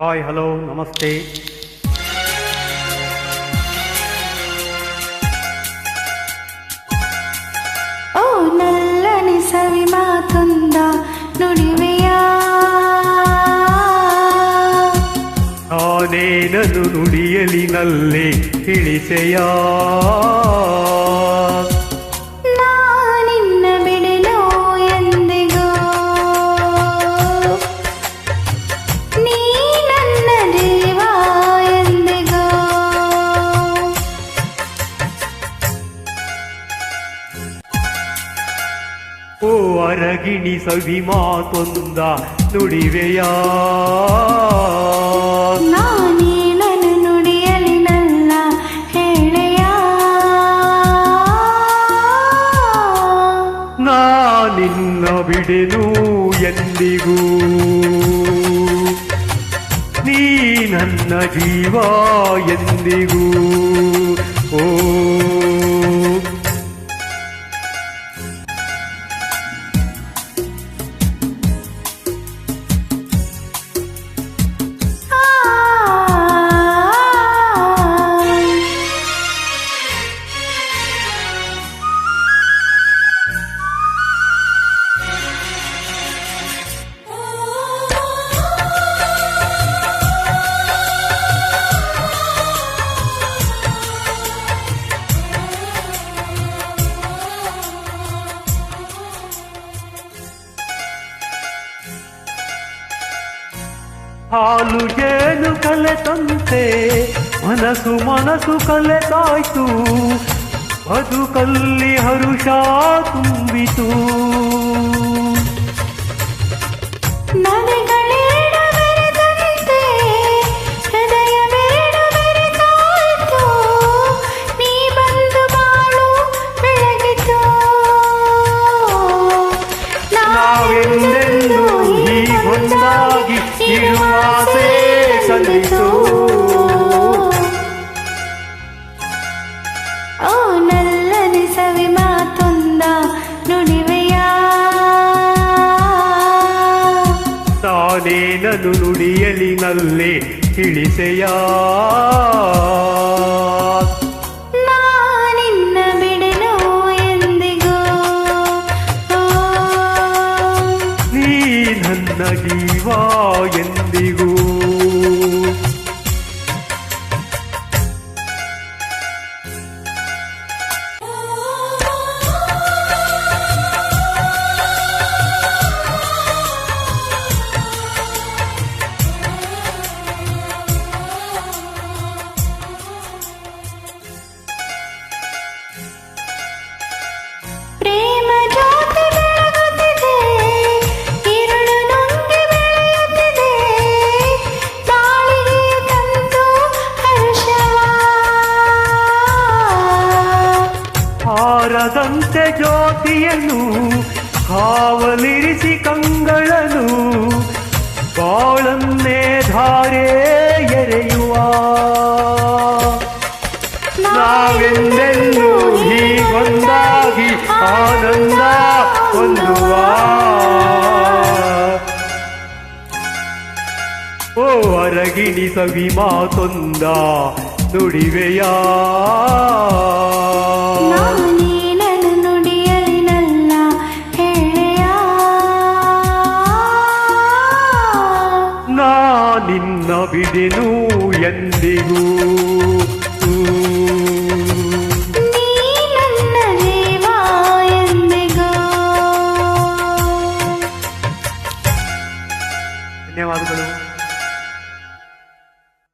Hi hello ನಮಸ್ತೆ ಓ ನಲ್ಲನೆ ಸವಿ ಮಾತೊಂದ ನುಡಿವೆಯ ನಾನೇನನು ನುಡಿಯಲಿ ನಲ್ಲೆ ತಿಳಿಸೆಯ ಅರಗಿಣಿ ಸವಿ ಮಾತೊಂದ ನುಡಿವೆಯ? ನಾನೇನನು ನುಡಿಯಲಿ ಹೇಳೆಯ? ನಾನಿನ್ನ ಬಿಡೆನು ಎಂದಿಗೂ ನೀ ನನ್ನ ಜೀವ ಎಂದಿಗೂ? ಓ ಹಾಲು ಏನು ಕಲೆತಂತೆ ಮನಸ್ಸು ಮನಸ್ಸು ಕಲೆತಾಯ್ತು ಬದುಕಲ್ಲಿ ಹರುಷ ತುಂಬಿತು ತಾನೇನನು ನುಡಿಯಲಿ ನಲ್ಲೆ ತಿಳಿಸೆಯ? ನಾನಿನ್ನ ಬಿಡೆನೋ ಎಂದಿಗೂ? ನೀ ನನ್ನ ಜೀವ ಎಂದಿಗೂ? ಹಾರದಂತೆ ಜ್ಯೋತಿಯನು ಕಾವಲಿರಿಸಿ ಕಂಗಳನು. ಬಾಳನ್ನೇ ಧಾರೆ ಎರೆಯುವ. ನಾವೆಂದೆಂದು ಹೀಗೊಂದಾಗಿ ಆನಂದ ಹೊಂದುವ. ಓ ಅರಗಿಣಿ ಸವಿ ಮಾತೊಂದ ನುಡಿವೆಯ? ಬಿಡೆನು ಎಂದಿಗೂ.